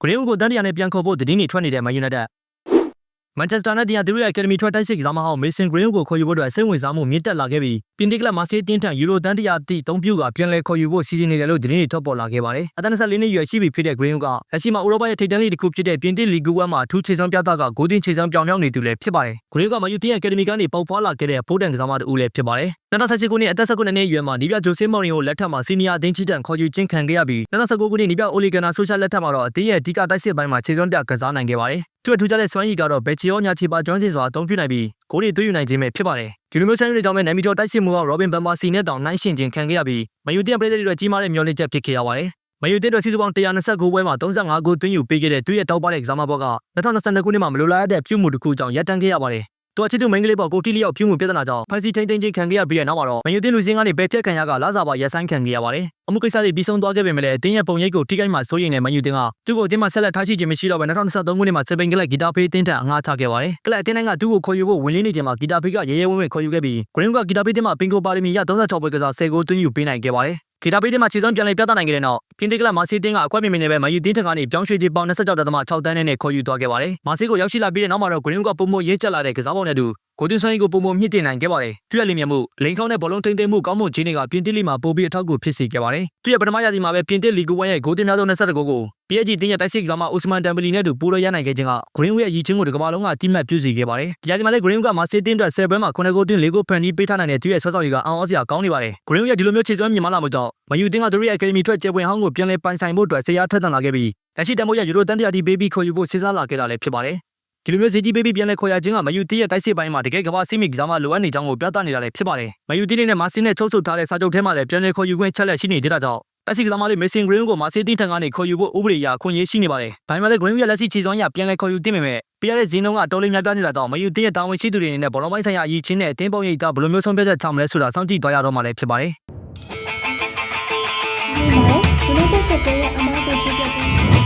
ဂရင်းဦးကိုတန်းတရာနဲ့ပြန်ခေါ်ဖို့သတင်းတွေထွက်နေတဲ့မန်ယူနိုက်တက် မန်ချက်စတာနဲ့တရားသူတို့ရဲ့အကယ်ဒမီထွက်တိုက်စစ်ကစားမဟောင်းမေဆန်ဂရင်းကိုခေါ်ယူဖို့အတွက်စိတ်ဝင်စားမှုမြင့်တက်လာခဲ့ပြီးပြင်သစ်ကလပ်မာဆေးတင်းထန်ယူရိုတန်းတရာတိသုံးပြုကပြန်လည်ခေါ်ယူဖို့စီစဉ်နေတယ်လို့သတင်းတွေထွက်ပေါ်လာခဲ့ပါတယ်။အသက်24နှစ်အရွယ်ရှိပြီဖြစ်တဲ့ဂရင်းကလက်ရှိမှာဥရောပရဲ့ထိပ်တန်းလိတစ်ခုဖြစ်တဲ့ပြင်သစ်လီဂူဝမ်မှာအထူးခြေစွမ်းပြသကဂိုးတင်ခြေစွမ်းပြောင်မြောက်နေသူလည်းဖြစ်ပါတယ်။ဂရင်းကမန်ယူတင်းရဲ့အကယ်ဒမီကနေပေါက်ဖွာလာခဲ့တဲ့ဖိုးတန်ကစားမတူလည်းဖြစ်ပါတယ်။2018ခုနှစ်အသက်19နှစ်အရွယ်မှာနီးပြဂျိုဆေမော်ရီယိုလက်ထက်မှာစီနီယာအသင်းချီတန်ခေါ်ယူခြင်းခံခဲ့ရပြီး2019ခုနှစ်နီးပြအိုလီဂနာဆိုရှယ်လက်ထက်မှာတော့အသင်းရဲ့အဓိကတိုက်စစ်ပိုင်းမှာခြေစွမ်းပြကစားနိုင်ခဲ့ပါတယ်။ သူ့အထူးခြားတဲ့စွမ်းရည်ကတော့ဘယ်ချီယောညာချီပါကျွမ်းကျင်စွာအသုံးပြုနိုင်ပြီးဂိုးတွေသွင်းယူနိုင်ခြင်းပဲဖြစ်ပါတယ်။ဒီလိုမျိုးဆန်းရည်ကြောင့်ပဲနမ်မီတိုတိုက်စစ်မှုကရောဘင်ဘန်မာစီနဲ့တောင်နှိုင်းရှင်ခြင်းခံခဲ့ရပြီးမယူတင်ပရိသတ်တွေကြီးမားတဲ့မျှော်လင့်ချက်ဖြစ်ခဲ့ရပါတယ်။မယူတင်တို့စီစုပေါင်း129ပွဲမှာ35ဂိုးသွင်းယူပေးခဲ့တဲ့သူ့ရဲ့တောက်ပတဲ့ကစားမဘောက2022ခုနှစ်မှာမလိုလားအပ်တဲ့ပြုမှုတစ်ခုကြောင့်ရပ်တန့်ခဲ့ရပါတယ်။ သူအချစ်သူမိန်းကလေးပေါ်ကိုတီလီယောက်ဖြူမှုပြဿနာကြောင့်ဖန်စီထိန်ထိန်ချင်းခံခဲ့ရပြီးတဲ့နောက်မှာတော့မယူတင်လူစင်းကနေဘယ်ဖြတ်ခံရကလာစားပါရက်ဆိုင်ခံခဲ့ရပါတယ်။အမှုကိစ္စတွေပြီးဆုံးသွားခဲ့ပေမဲ့လည်းအတင်းရဲ့ပုံရိပ်ကိုထိခိုက်မှစိုးရိမ်တဲ့မယူတင်ကသူ့ကိုအတင်းမှဆက်လက်ထားရှိခြင်းမရှိတော့ဘဲ2023ခုနှစ်မှာစပိန်ကလပ်ဂီတာဖေးတင်းထန်အငှားချခဲ့ပါတယ်။ကလပ်အတင်းတိုင်းကသူ့ကိုခေါ်ယူဖို့ဝင်လင်းနေခြင်းမှာဂီတာဖေးကရဲရဲဝံ့ဝံ့ခေါ်ယူခဲ့ပြီးဂရင်းကဂီတာဖေးတင်းမှာပင်ကိုပါရမီရ36ပွဲကစား10ဂိုးသွင်းယူပေးနိုင်ခဲ့ပါတယ်။ ဂီတာပေးတဲ့မှာခြေစွမ်းပြန်လည်ပြသနိုင်ခဲ့တဲ့နောက်ပြင်သစ်ကလပ်မာစီတင်းကအကွက်မြင်မြင်နဲ့ပဲမယူတင်းထက်ကနေပြောင်းရွှေ့ခြင်းပေါင်း26.6တန်းနဲ့ခေါ်ယူသွားခဲ့ပါတယ်။မာစီကိုရောက်ရှိလာပြီးတဲ့နောက်မှာတော့ဂရင်းကပုံမရေးချက်လာတဲ့ကစားပုံနဲ့တူ ကိုတင်ဆိုင်ကိုပုံမမြင့်တင်နိုင်ခဲ့ပါတယ်။သူ့ရဲ့လင်မြမှုလိန်ခေါင်းနဲ့ဘောလုံးထိန်းသိမ်းမှုကောင်းမွန်ခြင်းတွေကပြင်သစ်လီမှာပိုပြီးအထောက်အကူဖြစ်စေခဲ့ပါတယ်။သူ့ရဲ့ပထမရာသီမှာပဲပြင်သစ်လီဂူဝမ်ရဲ့ဂိုးတင်များဆုံး22ဂိုးကို PSG တင်းရဲ့တိုက်စစ်ကစားမအိုစမန်တမ်ဘလီနဲ့တူပူရရနိုင်ခဲ့ခြင်းကဂရင်းဝရဲ့အရေးချင်းကိုဒီကမ္ဘာလုံးကတိမှတ်ပြုစီခဲ့ပါတယ်။ဒီရာသီမှာလည်းဂရင်းကမာစီတင်းအတွက်10ပွဲမှာ9ဂိုးသွင်း4ဂိုးဖန်တီးပေးထားနိုင်တဲ့သူ့ရဲ့ဆွဲဆောင်ရည်ကအံ့ဩစရာကောင်းနေပါတယ်။ဂရင်းရဲ့ဒီလိုမျိုးခြေစွမ်းမြင်မာလာမှုကြောင့်မယူတင်းကသူ့ရဲ့အကယ်ဒမီထွက်ကျပွင့်ဟောင်းကိုပြန်လည်ပိုင်ဆိုင်ဖို့အတွက်ဆရာထက်သန်လာခဲ့ပြီးလက်ရှိတမိုးရဲ့ယူရိုတန်တရာတီဘေဘီခေါ်ယူဖို့စဉ်းစားလာခဲ့တာလည်းဖြစ်ပါတယ်။ ဒီလိုမျိုးဈေးကြီးပေးပြီးပြန်လဲခေါ်ရခြင်းကမယူတီးရဲ့တိုက်စစ်ပိုင်းမှာတကယ်ကမ္ဘာစီမီကစားမလိုအပ်နေကြောင်းကိုပြသနေတာလည်းဖြစ်ပါတယ်။မယူတီးနဲ့မာစီနဲ့ချုပ်ဆိုထားတဲ့စာချုပ်ထဲမှာလည်းပြန်လဲခေါ်ယူခွင့်ချက်လက်ရှိနေတဲ့တာကြောင့်တိုက်စစ်ကစားမလေးမေဆင်ဂရင်းကိုမာစီတင်းထံကနေခေါ်ယူဖို့ဥပဒေအရခွင့်ရရှိနေပါတယ်။ဒါပေမဲ့လည်းဂရင်းရဲ့လက်ရှိခြေစွမ်းရပြန်လဲခေါ်ယူတင်ပေမဲ့ပြရတဲ့ဇင်းလုံးကတော်လေးများပြားနေတာကြောင့်မယူတီးရဲ့တာဝန်ရှိသူတွေအနေနဲ့ဘောလုံးပိုင်းဆိုင်ရာအရေးချင်းနဲ့အသင်းပုံရိပ်ကြောင့်ဘယ်လိုမျိုးဆုံးဖြတ်ချက်ချမလဲဆိုတာစောင့်ကြည့်သွားရတော့မှလည်းဖြစ်ပါတယ်။ဒီမှာ United ကတည်းကအမားကိုချပြပေး And Liverpool score.